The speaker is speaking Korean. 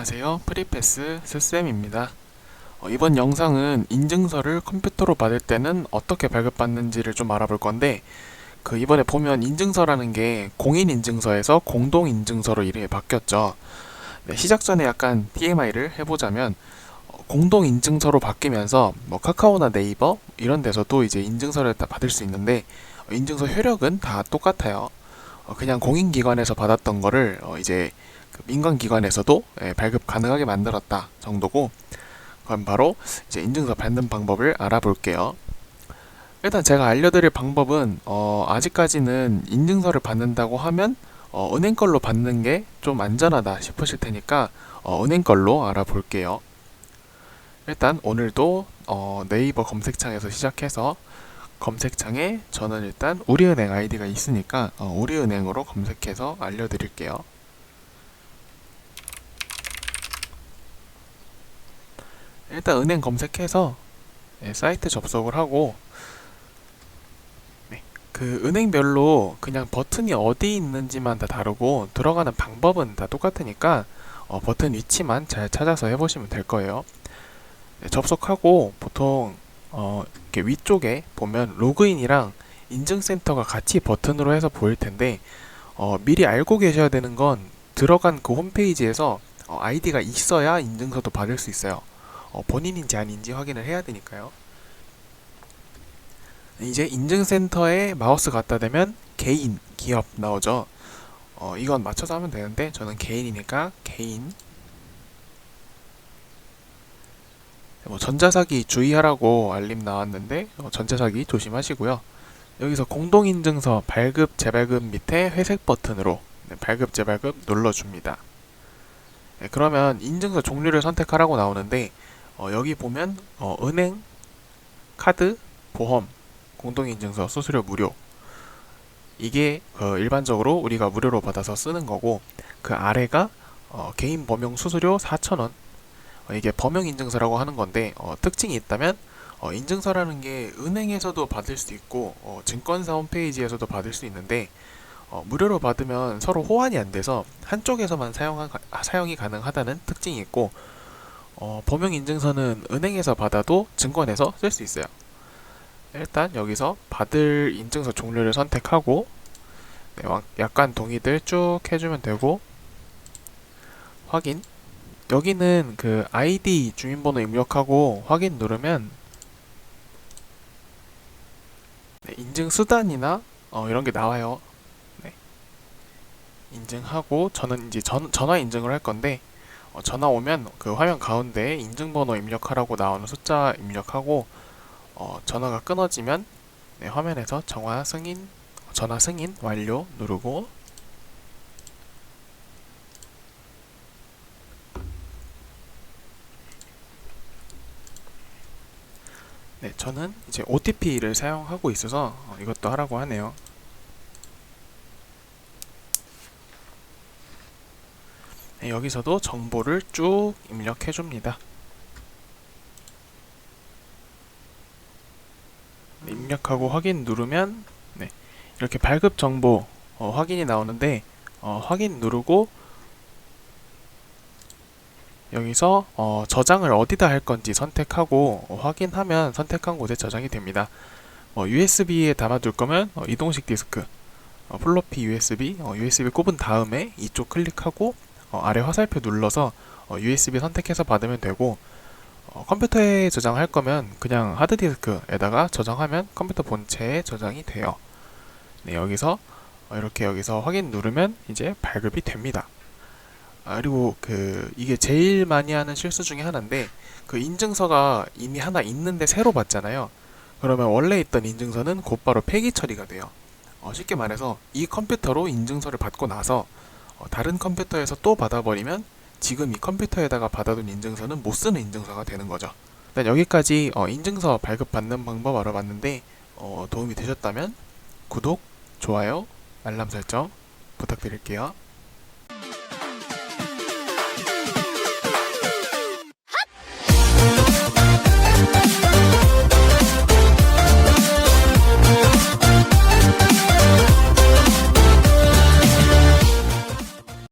안녕하세요. 프리패스 스쌤입니다. 어, 이번 영상은 인증서를 컴퓨터로 받을 때는 어떻게 발급받는지를 좀 알아볼 건데 그 이번에 보면 인증서라는 게 공인 인증서에서 공동 인증서로 이름이 바뀌었죠. 네, 시작 전에 약간 TMI를 해보자면 어, 공동 인증서로 바뀌면서 뭐 카카오나 네이버 이런 데서도 이제 인증서를 다 받을 수 있는데 어, 인증서 효력은 다 똑같아요. 어, 그냥 공인기관에서 받았던 거를 어, 이제 그 민간기관에서도 예, 발급 가능하게 만들었다 정도고 그럼 바로 이제 인증서 받는 방법을 알아볼게요. 일단 제가 알려드릴 방법은 어, 아직까지는 인증서를 받는다고 하면 어, 은행 걸로 받는 게 좀 안전하다 싶으실 테니까 어, 은행 걸로 알아볼게요. 일단 오늘도 어, 네이버 검색창에서 시작해서 검색창에 저는 일단 우리은행 아이디가 있으니까 어, 우리은행으로 검색해서 알려드릴게요. 일단 은행 검색해서 네, 사이트 접속을 하고 네, 그 은행별로 그냥 버튼이 어디 있는지만 다 다르고 들어가는 방법은 다 똑같으니까 어, 버튼 위치만 잘 찾아서 해보시면 될 거예요. 네, 접속하고 보통 어, 이렇게 위쪽에 보면 로그인이랑 인증센터가 같이 버튼으로 해서 보일 텐데 어, 미리 알고 계셔야 되는 건 들어간 그 홈페이지에서 어, 아이디가 있어야 인증서도 받을 수 있어요. 어, 본인인지 아닌지 확인을 해야 되니까요. 이제 인증센터에 마우스 갖다 대면 개인, 기업 나오죠. 어, 이건 맞춰서 하면 되는데 저는 개인이니까 개인. 뭐 전자사기 주의하라고 알림 나왔는데 어, 전자사기 조심하시고요. 여기서 공동인증서 발급 재발급 밑에 회색 버튼으로 네, 발급 재발급 눌러줍니다. 네, 그러면 인증서 종류를 선택하라고 나오는데 어, 여기 보면 어, 은행, 카드, 보험, 공동인증서 수수료 무료. 이게 어, 일반적으로 우리가 무료로 받아서 쓰는 거고 그 아래가 어, 개인 범용 수수료 4,000원. 어, 이게 범용 인증서라고 하는 건데 어, 특징이 있다면 어, 인증서라는 게 은행에서도 받을 수 있고 어, 증권사 홈페이지에서도 받을 수 있는데 어, 무료로 받으면 서로 호환이 안 돼서 한쪽에서만 사용 사용이 가능하다는 특징이 있고 어, 범용 인증서는 은행에서 받아도 증권에서 쓸 수 있어요. 일단 여기서 받을 인증서 종류를 선택하고 네, 와- 약관 동의들 쭉 해주면 되고 확인 여기는 그 아이디 주민번호 입력하고 확인 누르면 네, 인증 수단이나 어, 이런 게 나와요. 네. 인증하고 저는 이제 전, 전화 인증을 할 건데 어, 전화 오면 그 화면 가운데 인증번호 입력하라고 나오는 숫자 입력하고 어, 전화가 끊어지면 네, 화면에서 전화 승인 전화 승인 완료 누르고 네, 저는 이제 OTP를 사용하고 있어서 어, 이것도 하라고 하네요. 네, 여기서도 정보를 쭉 입력해 줍니다. 네, 입력하고 확인 누르면 네, 이렇게 발급 정보 어, 확인이 나오는데 어, 확인 누르고 여기서 어, 저장을 어디다 할 건지 선택하고 어, 확인하면 선택한 곳에 저장이 됩니다. 어, USB에 담아둘 거면 어, 이동식 디스크, 어, 플로피 USB, 어, USB 꼽은 다음에 이쪽 클릭하고 어, 아래 화살표 눌러서 어, USB 선택해서 받으면 되고 어, 컴퓨터에 저장할 거면 그냥 하드디스크에다가 저장하면 컴퓨터 본체에 저장이 돼요. 네, 여기서 어, 이렇게 여기서 확인 누르면 이제 발급이 됩니다. 아, 그리고 그 이게 제일 많이 하는 실수 중에 하나인데 그 인증서가 이미 하나 있는데 새로 받잖아요. 그러면 원래 있던 인증서는 곧바로 폐기 처리가 돼요. 어, 쉽게 말해서 이 컴퓨터로 인증서를 받고 나서 어, 다른 컴퓨터에서 또 받아버리면 지금 이 컴퓨터에다가 받아둔 인증서는 못 쓰는 인증서가 되는 거죠. 일단 여기까지 어, 인증서 발급받는 방법 알아봤는데 어, 도움이 되셨다면 구독, 좋아요, 알람 설정 부탁드릴게요.